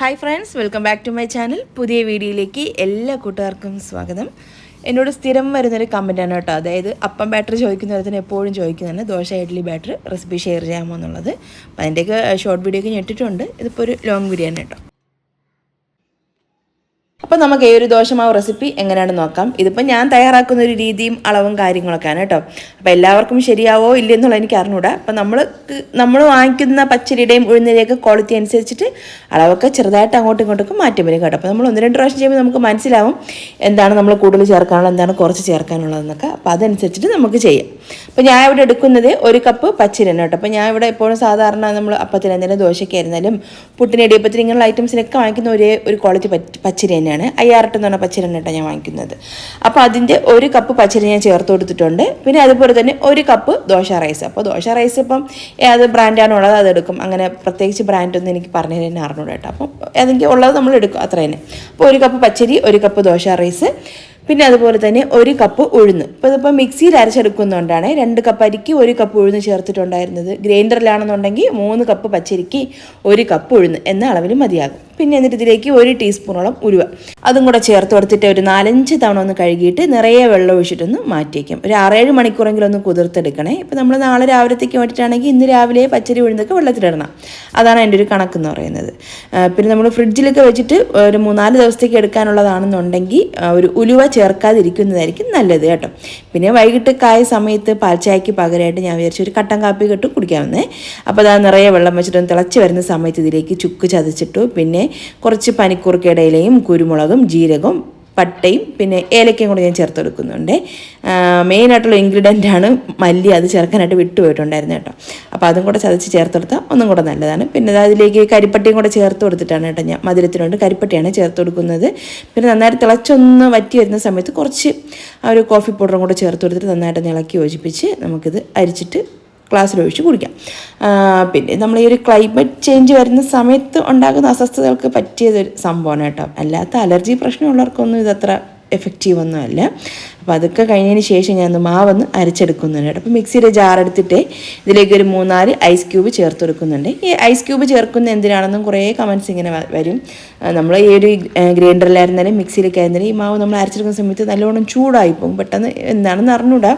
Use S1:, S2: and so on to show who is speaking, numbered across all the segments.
S1: Hi friends welcome back to my channel പുതിയ വീഡിയോയിലേക്ക് എല്ലാ കൂട്ടുകാർക്കും സ്വാഗതം. എന്നോട് സ്ഥിരം വരുന്നൊരു കമന്റാണ് കേട്ടോ. അതായത് അപ്പം ബാറ്ററി ചോദിക്കുന്നവരത്തിന് എപ്പോഴും ചോദിക്കുന്നതാണ്. Dosa idli batter recipe share ചെയ്യാമോ എന്നുള്ളത്. അപ്പോൾ അതിന്റെയൊക്കെ ഷോർട്ട് വീഡിയോ ഒക്കെ ഞെട്ടിട്ടുണ്ട് ഇതിപ്പോൾ ഒരു ലോങ് വീഡിയോ തന്നെ കേട്ടോ. അപ്പോൾ നമുക്ക് ഈ ഒരു ദോശമാവ് റെസിപ്പി എങ്ങനെയാണെന്ന് നോക്കാം. ഇതിപ്പോൾ ഞാൻ തയ്യാറാക്കുന്ന ഒരു രീതിയും അളവും കാര്യങ്ങളൊക്കെയാണ് കേട്ടോ. അപ്പോൾ എല്ലാവർക്കും ശരിയാവോ ഇല്ലെന്നുള്ള എനിക്ക് അറിഞ്ഞൂടാ. അപ്പോൾ നമ്മൾ നമ്മൾ വാങ്ങിക്കുന്ന പച്ചരിയുടെയും ഉഴുന്നിന്റെയൊക്കെ ക്വാളിറ്റി അനുസരിച്ചിട്ട് അളവൊക്കെ ചെറുതായിട്ട് അങ്ങോട്ടും ഇങ്ങോട്ടൊക്കെ മാറ്റം വരും കേട്ടോ. അപ്പോൾ നമ്മൾ ഒന്ന് രണ്ട് പ്രാവശ്യം ചെയ്യുമ്പോൾ നമുക്ക് മനസ്സിലാവും എന്താണ് നമ്മൾ കൂടുതൽ ചേർക്കാനുള്ളത് എന്താണ് കുറച്ച് ചേർക്കാനുള്ളതെന്നൊക്കെ അപ്പോൾ അതനുസരിച്ചിട്ട് നമുക്ക് ചെയ്യാം. അപ്പോൾ ഞാൻ ഇവിടെ എടുക്കുന്നത് ഒരു കപ്പ് പച്ചരിയാണ് കേട്ടോ. അപ്പോൾ ഞാൻ ഇവിടെ എപ്പോഴും സാധാരണ നമ്മൾ അപ്പത്തിനായിരുന്നാലും ദോശയ്ക്കായിരുന്നാലും പുട്ടിന് ഇടിയപ്പത്തിന് ഇങ്ങനെയുള്ള ഐറ്റംസിനൊക്കെ വാങ്ങിക്കുന്ന ഒരേ ഒരു ക്വാളിറ്റി പച്ചരി തന്നെയാണ് അയ്യാറട്ട് എന്ന് പറഞ്ഞ പച്ചരി കേട്ടോ ഞാൻ വാങ്ങിക്കുന്നത്. അപ്പോൾ അതിന്റെ ഒരു കപ്പ് പച്ചരി ഞാൻ ചേർത്ത് കൊടുത്തിട്ടുണ്ട്. പിന്നെ അതുപോലെ തന്നെ ഒരു കപ്പ് ദോശ റൈസ് അപ്പോൾ ദോശ റൈസ് ഇപ്പം ഏത് ബ്രാൻഡാണ് ഉള്ളത് അതെടുക്കും അങ്ങനെ പ്രത്യേകിച്ച് ബ്രാൻഡൊന്നും എനിക്ക് പറഞ്ഞു തന്നെ അറിഞ്ഞൂടെ കേട്ടോ അപ്പം ഏതെങ്കിലും ഉള്ളത് നമ്മൾ എടുക്കും. അത്ര തന്നെ അപ്പോൾ ഒരു കപ്പ് പച്ചരി ഒരു കപ്പ് ദോശ റൈസ് പിന്നെ അതുപോലെ തന്നെ ഒരു കപ്പ് ഉഴുന്ന്. ഇപ്പോൾ ഇതിപ്പോൾ മിക്സിയിൽ അരച്ചെടുക്കുന്നതുകൊണ്ടാണ് രണ്ട് കപ്പ് അരിക്ക് ഒരു കപ്പ് ഉഴുന്ന് ചേർത്തിട്ടുണ്ടായിരുന്നത്. ഗ്രൈൻഡറിലാണെന്നുണ്ടെങ്കിൽ മൂന്ന് കപ്പ് പച്ചരിക്ക് ഒരു കപ്പ് ഉഴുന്ന് എന്ന അളവിൽ മതിയാകും. പിന്നെ എന്നിട്ട് ഇതിലേക്ക് ഒരു ടീസ്പൂണോളം ഉരുവ അതും കൂടെ ചേർത്ത് കൊടുത്തിട്ട് ഒരു നാലഞ്ച് തവണ ഒന്ന് കഴുകിയിട്ട് നിറയെ വെള്ളം ഒഴിച്ചിട്ടൊന്ന് മാറ്റിയേക്കും. ഒരു ആറേഴ് മണിക്കൂറെങ്കിലും ഒന്ന് കുതിർത്തെടുക്കണേ. ഇപ്പോൾ നമ്മൾ നാളെ രാവിലത്തേക്ക് വേണ്ടിയിട്ടാണെങ്കിൽ ഇന്ന് രാവിലെ പച്ചരി ഉഴുന്നൊക്കെ വെള്ളത്തിലിടണം. അതാണ് എന്റെ ഒരു കണക്ക് എന്ന് പറയുന്നത്. പിന്നെ നമ്മൾ ഫ്രിഡ്ജിലൊക്കെ വെച്ചിട്ട് ഒരു മൂന്നാൽ ദിവസത്തേക്ക് എടുക്കാനുള്ളതാണെന്നുണ്ടെങ്കിൽ ഒരു ഉലുവ ചേർക്കാതിരിക്കുന്നതായിരിക്കും നല്ലത് കേട്ടോ. പിന്നെ വൈകിട്ട് കായ സമയത്ത് പാൽച്ചായക്ക് പകരമായിട്ട് ഞാൻ വിചാരിച്ചു ഒരു കട്ടൻ കാപ്പി കിട്ടും കുടിക്കാമെന്നേ. അപ്പോൾ അതാ നിറയെ വെള്ളം വെച്ചിട്ട് തിളച്ച് വരുന്ന സമയത്ത് ഇതിലേക്ക് ചുക്ക് ചതച്ചിട്ടു. പിന്നെ കുറച്ച് പനിക്കൂർക്കയുടെ ഇലയും കുരുമുളകും ജീരകവും പട്ടയും പിന്നെ ഏലക്കയും കൂടെ ഞാൻ ചേർത്ത് കൊടുക്കുന്നുണ്ട്. മെയിനായിട്ടുള്ള ഇൻഗ്രീഡിയന്റ് ആണ് മല്ലി. അത് ചേർക്കാനായിട്ട് വിട്ടുപോയിട്ടുണ്ടായിരുന്നു കേട്ടോ. അപ്പോൾ അതും കൂടെ ചതച്ച് ചേർത്തെടുത്താൽ ഒന്നും കൂടെ നല്ലതാണ്. പിന്നെ അതിലേക്ക് കരിപ്പട്ടിയും കൂടെ ചേർത്ത് കൊടുത്തിട്ടാണ് കേട്ടോ ഞാൻ മധുരത്തിനുണ്ട് കരിപ്പട്ടിയാണ് ചേർത്ത് കൊടുക്കുന്നത്. പിന്നെ നന്നായിട്ട് തിളച്ചൊന്ന് വറ്റി വരുന്ന സമയത്ത് കുറച്ച് ആ ഒരു കോഫി പൗഡറും കൂടെ ചേർത്ത് കൊടുത്തിട്ട് നന്നായിട്ട് ഇളക്കി യോജിപ്പിച്ച് നമുക്കിത് അരിച്ചിട്ട് ഗ്ലാസ്സിൽ ഒഴിച്ച് കുടിക്കാം പിന്നെ നമ്മൾ ഈ ഒരു ക്ലൈമറ്റ് ചേഞ്ച് വരുന്ന സമയത്ത് ഉണ്ടാകുന്ന അസ്വസ്ഥതകൾക്ക് പറ്റിയതൊരു സംഭവമാണ് കേട്ടോ. അല്ലാത്ത അലർജി പ്രശ്നമുള്ളവർക്കൊന്നും ഇതത്ര എഫക്റ്റീവ് ഒന്നുമല്ല. അപ്പോൾ അതൊക്കെ കഴിഞ്ഞതിന് ശേഷം ഞാൻ മാവൊന്ന് അരച്ചെടുക്കുന്നുണ്ട്. അപ്പോൾ മിക്സിയുടെ ജാറെടുത്തിട്ട് ഇതിലേക്ക് ഒരു മൂന്നാൽ ഐസ് ക്യൂബ് ചേർത്ത് കൊടുക്കുന്നുണ്ട് ഈ ഐസ് ക്യൂബ് ചേർക്കുന്ന എന്തിനാണെന്നും കുറേ കമൻസ് ഇങ്ങനെ വരും. നമ്മൾ ഈ ഒരു ഗ്രൈൻഡറിലായിരുന്നാലും മിക്സിയിലൊക്കെ ആയിരുന്നാലും ഈ മാവ് നമ്മൾ അരച്ചെടുക്കുന്ന സമയത്ത് നല്ലോണം ചൂടായി പോകും. പെട്ടെന്ന് എന്താണെന്ന് അറിഞ്ഞൂടാ.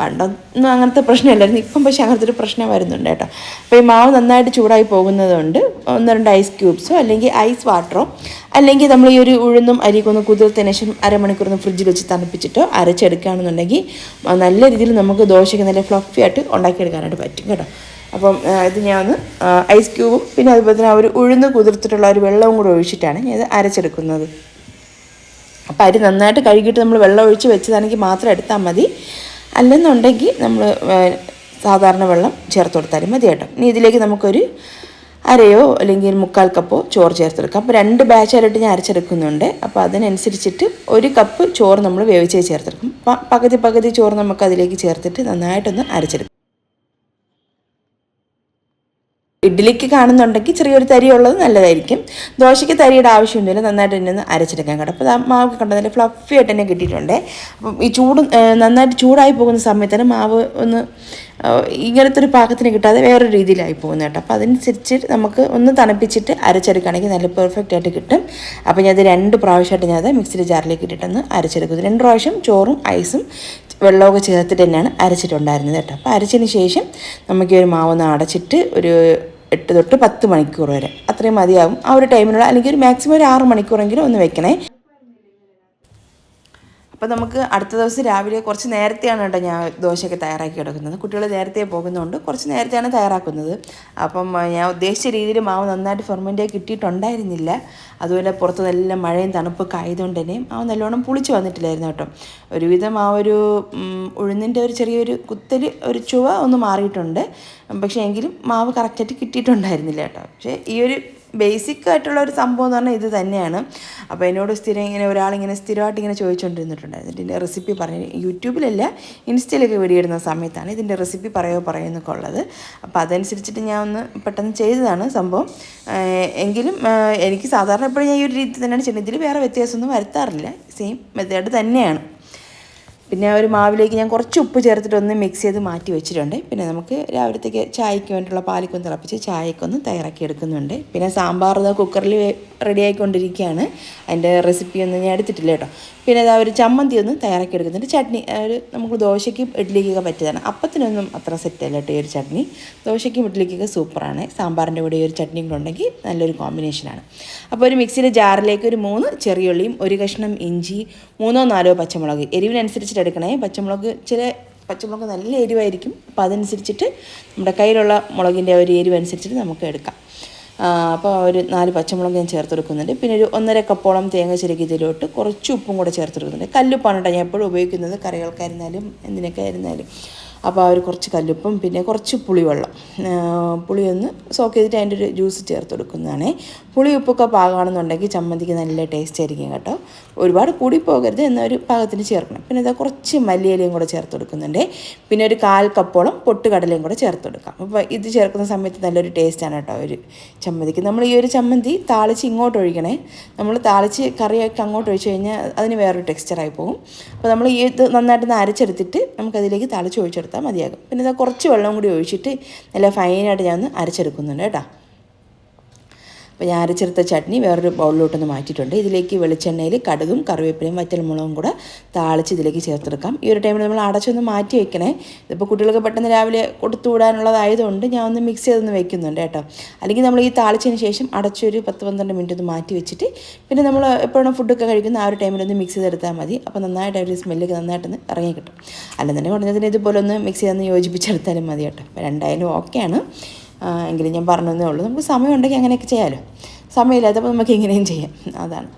S1: പണ്ടൊന്നും അങ്ങനത്തെ പ്രശ്നമില്ലായിരുന്നു. ഇപ്പം പക്ഷേ അങ്ങനത്തെ ഒരു പ്രശ്നം വരുന്നുണ്ട് കേട്ടോ. അപ്പോൾ ഈ മാവ് നന്നായിട്ട് ചൂടായി പോകുന്നതുകൊണ്ട് ഒന്ന് രണ്ട് ഐസ് ക്യൂബ്സോ അല്ലെങ്കിൽ ഐസ് വാട്ടറോ അല്ലെങ്കിൽ നമ്മൾ ഈ ഒരു ഉഴുന്നും അരിക്കൊന്നും കുതിർത്തതിന് ശേഷം അരമണിക്കൂർ ഒന്ന് ഫ്രിഡ്ജിൽ വെച്ച് തണുപ്പിച്ചിട്ടോ അരച്ചെടുക്കുകയാണെന്നുണ്ടെങ്കിൽ നല്ല രീതിയിൽ നമുക്ക് ദോശയ്ക്ക് നല്ല ഫ്ലഫി ആയിട്ട് ഉണ്ടാക്കിയെടുക്കാനായിട്ട് പറ്റും കേട്ടോ. അപ്പം ഇത് ഞാൻ ഒന്ന് ഐസ് ക്യൂബും പിന്നെ അതുപോലെ തന്നെ ഒരു ഉഴുന്ന് കുതിർത്തിട്ടുള്ള ഒരു വെള്ളവും കൂടെ ഒഴിച്ചിട്ടാണ് ഞാൻ ഇത് അരച്ചെടുക്കുന്നത്. അപ്പോൾ അരി നന്നായിട്ട് കഴുകിയിട്ട് നമ്മൾ വെള്ളം ഒഴിച്ച് വെച്ചതാണെങ്കിൽ മാത്രം എടുത്താൽ മതി. അല്ലെന്നുണ്ടെങ്കിൽ നമ്മൾ സാധാരണ വെള്ളം ചേർത്ത് കൊടുത്താലും മതി കേട്ടോ. ഇനി ഇതിലേക്ക് നമുക്കൊരു അരയോ അല്ലെങ്കിൽ മുക്കാൽ കപ്പോ ചോറ് ചേർത്തെടുക്കാം. അപ്പോൾ രണ്ട് ബാച്ചായിട്ട് ഞാൻ അരച്ചെടുക്കുന്നുണ്ട്. അപ്പോൾ അതിനനുസരിച്ചിട്ട് ഒരു കപ്പ് ചോറ് നമ്മൾ വേവിച്ചേ ചേർത്തെടുക്കും. പകുതി പകുതി ചോറ് നമുക്ക് അതിലേക്ക് ചേർത്തിട്ട് നന്നായിട്ടൊന്ന് അരച്ചെടുക്കും. ഇഡ്ഡലിക്ക് കാണുന്നുണ്ടെങ്കിൽ ചെറിയൊരു തരി ഉള്ളത് നല്ലതായിരിക്കും. ദോശയ്ക്ക് തരിയുടെ ആവശ്യമൊന്നുമില്ല നന്നായിട്ട് തന്നെ ഒന്ന് അരച്ചെടുക്കാൻ കേട്ടോ. അപ്പോൾ മാവ് കണ്ടത് നല്ല ഫ്ലഫി ആയിട്ട് തന്നെ കിട്ടിയിട്ടുണ്ട്. അപ്പം ഈ ചൂട് നന്നായിട്ട് ചൂടായി പോകുന്ന സമയത്ത് മാവ് ഒന്ന് ഇങ്ങനത്തെ ഒരു പാകത്തിന് കിട്ടാതെ വേറൊരു രീതിയിലായി പോകുന്നത് കേട്ടോ. അപ്പോൾ അതനുസരിച്ച് നമുക്ക് ഒന്ന് തണുപ്പിച്ചിട്ട് അരച്ചെടുക്കുകയാണെങ്കിൽ നല്ല പെർഫെക്റ്റ് ആയിട്ട് കിട്ടും. അപ്പോൾ ഞാൻ അത് രണ്ട് പ്രാവശ്യമായിട്ട് ഞാൻ അത് മിക്സിയുടെ ജാറിലേക്ക് ഇട്ടിട്ടൊന്ന് അരച്ചെടുക്കുന്നത് രണ്ട് പ്രാവശ്യം ചോറും ഐസും വെള്ളമൊക്കെ ചേർത്തിട്ട് തന്നെയാണ് അരച്ചിട്ടുണ്ടായിരുന്നത് കേട്ടോ. അപ്പോൾ അരച്ചതിന് ശേഷം നമുക്ക് ഒരു മാവൊന്ന് അടച്ചിട്ട് ഒരു എട്ട് തൊട്ട് പത്ത് മണിക്കൂർ വരെ. അത്രയും മതിയാവും. ആ ഒരു ടൈമിനുള്ള അല്ലെങ്കിൽ ഒരു മാക്സിമം ഒരു ആറ് മണിക്കൂറെങ്കിലും ഒന്ന് വെക്കണേ. അപ്പോൾ നമുക്ക് അടുത്ത ദിവസം രാവിലെ കുറച്ച് നേരത്തെയാണ് കേട്ടോ ഞാൻ ദോശയൊക്കെ തയ്യാറാക്കി എടുക്കുന്നത്. കുട്ടികൾ നേരത്തെ പോകുന്നതുകൊണ്ട് കുറച്ച് നേരത്തെയാണ് തയ്യാറാക്കുന്നത്. അപ്പം ഞാൻ ഉദ്ദേശിച്ച രീതിയിൽ മാവ് നന്നായിട്ട് ഫെർമെന്റായി കിട്ടിയിട്ടുണ്ടായിരുന്നില്ല. അതുപോലെ പുറത്ത് നല്ല മഴയും തണുപ്പൊക്കെ ആയതുകൊണ്ട് തന്നെ മാവ് നല്ലോണം പുളിച്ച് വന്നിട്ടില്ലായിരുന്നു കേട്ടോ. ഒരുവിധം ആ ഒരു ഉഴുന്നിന്റെ ഒരു ചെറിയൊരു കുത്തൽ ഒരു ചുവ ഒന്ന് മാറിയിട്ടുണ്ട്. പക്ഷേ എങ്കിലും മാവ് കറക്റ്റായിട്ട് കിട്ടിയിട്ടുണ്ടായിരുന്നില്ല കേട്ടോ. പക്ഷേ ഈ ഒരു ബേസിക് ആയിട്ടുള്ള ഒരു സംഭവം എന്ന് പറഞ്ഞാൽ ഇത് തന്നെയാണ്. അപ്പോൾ എന്നോട് സ്ഥിരം ഇങ്ങനെ ഒരാളിങ്ങനെ സ്ഥിരമായിട്ട് ഇങ്ങനെ ചോദിച്ചുകൊണ്ടിരുന്നിട്ടുണ്ടായിരുന്നു ഇതിന്റെ റെസിപ്പി പറഞ്ഞു യൂട്യൂബിലല്ല ഇൻസ്റ്റയിലൊക്കെ വീഡിയോ ഇടുന്ന സമയത്താണ് ഇതിന്റെ റെസിപ്പി പറയോ പറയോ എന്നൊക്കെ ഉള്ളത്. അപ്പോൾ അതനുസരിച്ചിട്ട് ഞാൻ ഒന്ന് പെട്ടെന്ന് ചെയ്തതാണ് സംഭവം. എങ്കിലും എനിക്ക് സാധാരണ എപ്പോഴും ഞാൻ ഈ ഒരു രീതി തന്നെയാണ് ചെയ്യുന്നത്. ഇതിൽ വേറെ വ്യത്യാസമൊന്നും വരുത്താറില്ല. സെയിം മെത്തേഡ് തന്നെയാണ്. പിന്നെ ഒരു മാവിലേക്ക് ഞാൻ കുറച്ച് ഉപ്പ് ചേർത്തിട്ട് ഒന്ന് മിക്സ് ചെയ്ത് മാറ്റി വെച്ചിട്ടുണ്ട്. പിന്നെ നമുക്ക് രാവിലത്തേക്ക് ചായക്ക് വേണ്ടിയുള്ള പാലിക്കൊന്ന് തിളപ്പിച്ച് ചായക്കൊന്ന് തയ്യാറാക്കി എടുക്കുന്നുണ്ട്. പിന്നെ സാമ്പാർ കുക്കറിൽ റെഡി ആയിക്കൊണ്ടിരിക്കുകയാണ് അതിന്റെ റെസിപ്പി ഒന്നും ഞാൻ എടുത്തിട്ടില്ല കേട്ടോ. പിന്നെ അതാ ഒരു ചമ്മന്തി ഒന്ന് തയ്യാറാക്കി എടുക്കുന്നുണ്ട്. ചട്നി ഒരു നമുക്ക് ദോശയ്ക്കും ഇഡ്ഡലിക്കൊക്കെ പറ്റിയതാണ്. അപ്പത്തിനൊന്നും അത്ര സെറ്റല്ല കേട്ടോ ഈ ഒരു ചട്നി. ദോശയ്ക്കും ഇഡ്ഡലിക്കൊക്കെ സൂപ്പറാണ് സാമ്പാറിന്റെ കൂടെ ഈ ഒരു ചട്നിയും കൂടെ ഉണ്ടെങ്കിൽ നല്ലൊരു കോമ്പിനേഷനാണ് അപ്പോൾ ഒരു മിക്സിയുടെ ജാറിലേക്ക് ഒരു മൂന്ന് ചെറിയുള്ളിയും ഒരു കഷ്ണം ഇഞ്ചി മൂന്നോ നാലോ പച്ചമുളക്. എരിവിനനുസരിച്ചിട്ട് എടുക്കണേ. പച്ചമുളക് ചില പച്ചമുളക് നല്ല എരിവായിരിക്കും. അപ്പോൾ അതനുസരിച്ചിട്ട് നമ്മുടെ കയ്യിലുള്ള മുളകിന്റെ ഒരു എരിവ് അനുസരിച്ചിട്ട് നമുക്ക് എടുക്കാം. അപ്പോൾ ഒരു നാല് പച്ചമുളക് ഞാൻ ചേർത്ത് കൊടുക്കുന്നുണ്ട് പിന്നെ ഒരു ഒന്നര കപ്പോളം തേങ്ങ ഇതിലോട്ട് കുറച്ച് ഉപ്പും കൂടെ ചേർത്ത് കൊടുക്കുന്നുണ്ട് കല്ലുപ്പാണ് കേട്ടോ ഞാൻ എപ്പോഴും ഉപയോഗിക്കുന്നത്. കറികൾക്കായിരുന്നാലും എന്തിനൊക്കെ ആയിരുന്നാലും. അപ്പോൾ ആ ഒരു കുറച്ച് കല്ലുപ്പും പിന്നെ കുറച്ച് പുളിവെള്ളം. പുളിയൊന്ന് സോക്ക് ചെയ്തിട്ട് അതിന്റെ ഒരു ജ്യൂസ് ചേർത്ത് കൊടുക്കുന്നതാണ് പുളി ഉപ്പൊക്കെ പാകമാണെന്നുണ്ടെങ്കിൽ ചമ്മന്തിക്ക് നല്ല ടേസ്റ്റ് ആയിരിക്കും കേട്ടോ. ഒരുപാട് കൂടി പോകരുത് എന്നൊരു പാകത്തിന് ചേർക്കണം. പിന്നെ ഇതാ കുറച്ച് മല്ലിയിലയും കൂടെ ചേർത്ത് കൊടുക്കുന്നുണ്ട്. പിന്നെ ഒരു കാൽ കപ്പോളം പൊട്ടുകടലയും കൂടെ ചേർത്ത് കൊടുക്കാം. അപ്പോൾ ഇത് ചേർക്കുന്ന സമയത്ത് നല്ലൊരു ടേസ്റ്റാണ് കേട്ടോ ഒരു ചമ്മന്തിക്ക്. നമ്മൾ ഈ ഒരു ചമ്മന്തി താളിച്ച് ഇങ്ങോട്ട് ഒഴിക്കണേ. നമ്മൾ താളിച്ച് കറിയൊക്കെ അങ്ങോട്ട് ഒഴിച്ച് കഴിഞ്ഞാൽ അതിന് വേറൊരു ടെക്സ്ചറായി പോകും. അപ്പോൾ നമ്മൾ ഈ ഇത് നന്നായിട്ടൊന്ന് അരച്ചെടുത്തിട്ട് നമുക്കതിലേക്ക് താളിച്ച് ഒഴിച്ചെടുത്താൽ മതിയാകും. പിന്നെ ഇതാ കുറച്ച് വെള്ളം കൂടി ഒഴിച്ചിട്ട് നല്ല ഫൈനായിട്ട് ഞാൻ ഒന്ന് അരച്ചെടുക്കുന്നുണ്ട് കേട്ടോ. അപ്പോൾ ഞാൻ അരച്ചെടുത്ത ചട്നി വേറൊരു ബൗളിലോട്ടൊന്ന് മാറ്റിയിട്ടുണ്ട്. ഇതിലേക്ക് വെളിച്ചെണ്ണയിൽ കടുകും കറിവേപ്പിലയും വറ്റൽമുളകും കൂടെ താളിച്ച് ഇതിലേക്ക് ചേർത്തെടുക്കാം. ഈ ഒരു ടൈമിൽ നമ്മൾ അടച്ചൊന്ന് മാറ്റി വെക്കണേ. ഇതിപ്പോൾ കുട്ടികൾക്ക് പെട്ടെന്ന് രാവിലെ കൊടുത്തു വിടാനുള്ളതായതുകൊണ്ട് ഞാൻ ഒന്ന് മിക്സ് ചെയ്തൊന്ന് വെക്കുന്നുണ്ട് കേട്ടോ. അല്ലെങ്കിൽ നമ്മൾ ഈ താളിച്ചതിന് ശേഷം അടച്ചൊരു പത്ത് പന്ത്രണ്ട് മിനിറ്റ് ഒന്ന് മാറ്റി വെച്ചിട്ട് പിന്നെ നമ്മൾ എപ്പോഴാണ് ഫുഡൊക്കെ കഴിക്കുന്ന ആ ഒരു ടൈമിൽ ഒന്ന് മിക്സ് ചെയ്തെടുത്താൽ മതി. അപ്പോൾ നന്നായിട്ട് ഒരു സ്മെല്ലൊക്കെ നന്നായിട്ടൊന്ന് ഇറങ്ങി കിട്ടും അല്ലെന്നുണ്ടെങ്കിൽ കുറഞ്ഞതിന് ഇതുപോലെ ഒന്ന് മിക്സ് ചെയ്തൊന്ന് യോജിപ്പിച്ചെടുത്താലും മതി കേട്ടോ. രണ്ടായാലും ഓക്കെയാണ് എങ്കിലും ഞാൻ പറഞ്ഞതേ ഉള്ളൂ. നമുക്ക് സമയമുണ്ടെങ്കിൽ അങ്ങനെയൊക്കെ ചെയ്യാമല്ലോ സമയമില്ലാത്തപ്പോൾ നമുക്ക് ഇങ്ങനെയും ചെയ്യാം. അതാണ്.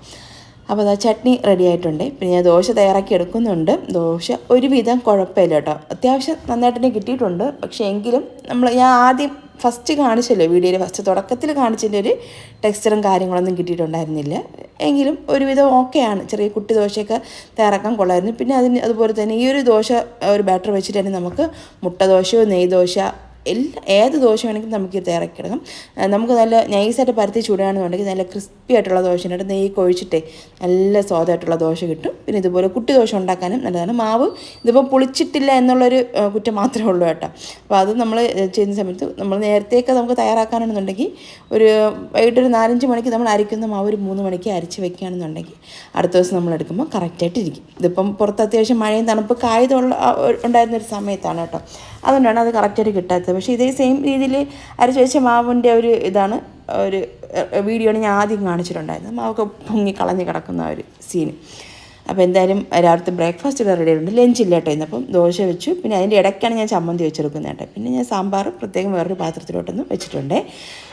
S1: അപ്പോൾ അതാ ചട്നി റെഡി ആയിട്ടുണ്ട്. പിന്നെ ഞാൻ ദോശ തയ്യാറാക്കി എടുക്കുന്നുണ്ട്. ദോശ ഒരുവിധം കുഴപ്പമില്ല കേട്ടോ. അത്യാവശ്യം നന്നായിട്ട് തന്നെ കിട്ടിയിട്ടുണ്ട്. പക്ഷേ എങ്കിലും നമ്മൾ ഞാൻ ആദ്യം ഫസ്റ്റ് കാണിച്ചല്ലോ വീഡിയോയിൽ ഫസ്റ്റ് തുടക്കത്തിൽ കാണിച്ചതിന്റെ ഒരു ടെക്സ്ചറും കാര്യങ്ങളൊന്നും കിട്ടിയിട്ടുണ്ടായിരുന്നില്ല. എങ്കിലും ഒരുവിധം ഓക്കെയാണ് ചെറിയ കുട്ടി ദോശയൊക്കെ തയ്യാറാക്കാൻ കൊള്ളായിരുന്നു. പിന്നെ അതിന് അതുപോലെ തന്നെ ഈ ഒരു ദോശ ഒരു ബാറ്റർ വെച്ചിട്ട് തന്നെ നമുക്ക് മുട്ട ദോശയോ നെയ് ദോശ എല്ലാ ഏത് ദോശ വേണമെങ്കിലും നമുക്ക് ഇത് തയ്യാറാക്കിയെടുക്കാം നമുക്ക് നല്ല നൈസായിട്ട് പരത്തി ചൂടുകയാണെന്നുണ്ടെങ്കിൽ നല്ല ക്രിസ്പി ആയിട്ടുള്ള ദോശ ഉണ്ട്. നെയ്യ് കൊഴിച്ചിട്ടേ നല്ല സ്വാദായിട്ടുള്ള ദോശ കിട്ടും. പിന്നെ ഇതുപോലെ കുട്ടി ദോശ ഉണ്ടാക്കാനും നല്ലതാണ്. മാവ് ഇതിപ്പോൾ പുളിച്ചിട്ടില്ല എന്നുള്ളൊരു കുറ്റം മാത്രമേ ഉള്ളൂ കേട്ടോ. അപ്പോൾ അത് നമ്മൾ ചെയ്യുന്ന സമയത്ത് നമ്മൾ നേരത്തെയൊക്കെ നമുക്ക് തയ്യാറാക്കാനാണെന്നുണ്ടെങ്കിൽ ഒരു വൈകിട്ടൊരു നാലഞ്ച് മണിക്ക് നമ്മൾ അരയ്ക്കുന്ന മാവ് ഒരു മൂന്ന് മണിക്ക് അരച്ച് വെക്കുകയാണെന്നുണ്ടെങ്കിൽ അടുത്ത ദിവസം നമ്മൾ എടുക്കുമ്പോൾ കറക്റ്റായിട്ട് ഇരിക്കും. ഇതിപ്പം പുറത്ത് അത്യാവശ്യം മഴയും തണുപ്പൊക്കെ ആയതുള്ള ഉണ്ടായിരുന്നൊരു സമയത്താണ് കേട്ടോ. അതുകൊണ്ടാണ് അത് കറക്റ്റായിട്ട് കിട്ടാത്തത്. പക്ഷേ ഇതേ സെയിം രീതിയിൽ അരച്ച് വെച്ച മാവിന്റെ ഒരു ഇതാണ് ഒരു വീഡിയോയാണ് ഞാൻ ആദ്യം കാണിച്ചിട്ടുണ്ടായിരുന്നത്. മാവൊക്കെ പൊങ്ങി കളഞ്ഞ് കിടക്കുന്ന ഒരു സീന് അപ്പോൾ എന്തായാലും രാവിലത്തെ ബ്രേക്ക്ഫാസ്റ്റ് ഇവിടെ റെഡി ആയിട്ടുണ്ട്. ലഞ്ച് ഇല്ല കേട്ടോ ഇന്നപ്പം. ദോശ വെച്ചു. പിന്നെ അതിന്റെ ഇടയ്ക്കാണ് ഞാൻ ചമ്മന്തി വെച്ചെടുക്കുന്നത് കേട്ടോ. പിന്നെ ഞാൻ സാമ്പാർ പ്രത്യേകം വേറൊരു പാത്രത്തിലോട്ടൊന്ന് വെച്ചിട്ടുണ്ട്.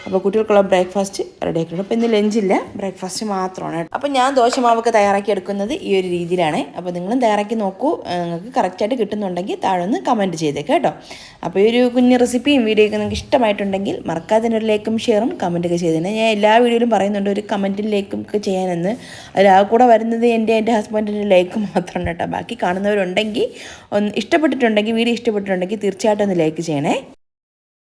S1: അപ്പോൾ കുട്ടികൾക്കുള്ള ബ്രേക്ക്ഫാസ്റ്റ് റെഡി ആക്കിയിട്ടുണ്ട്. അപ്പോൾ ഇന്ന് ലഞ്ച് ഇല്ല. ബ്രേക്ക്ഫാസ്റ്റ് മാത്രമാണ് അപ്പോൾ ഞാൻ ദോശ മാവൊക്കെ തയ്യാറാക്കി എടുക്കുന്നത് ഈ ഒരു രീതിയിലാണ്. അപ്പോൾ നിങ്ങളും തയ്യാറാക്കി നോക്കൂ. നിങ്ങൾക്ക് കറക്റ്റായിട്ട് കിട്ടുന്നുണ്ടെങ്കിൽ താഴെ ഒന്ന് കമന്റ് ചെയ്തേക്കാം കേട്ടോ. അപ്പോൾ ഈ ഒരു കുഞ്ഞ് റെസിപ്പിയും വീഡിയോ ഒക്കെ നിങ്ങൾക്ക് ഇഷ്ടമായിട്ടുണ്ടെങ്കിൽ മറക്കാതെ ഒരു ലൈക്കും ഷെയറും കമന്റൊക്കെ ചെയ്തേനെ. ഞാൻ എല്ലാ വീഡിയോയിലും പറയുന്നുണ്ട് ഒരു കമന്റിലേക്കും ഒക്കെ ചെയ്യാനെന്ന്. അതിൽ കൂടെ വരുന്നത് എന്റെ എന്റെ ഹസ്ബൻഡിന്റെ ലൈക്ക് മാത്രം കേട്ടോ. ബാക്കി കാണുന്നവരുണ്ടെങ്കിൽ ഒന്ന് ഇഷ്ടപ്പെട്ടിട്ടുണ്ടെങ്കിൽ വീഡിയോ ഇഷ്ടപ്പെട്ടിട്ടുണ്ടെങ്കിൽ തീർച്ചയായിട്ടും ഒന്ന് ലൈക്ക് ചെയ്യണേ.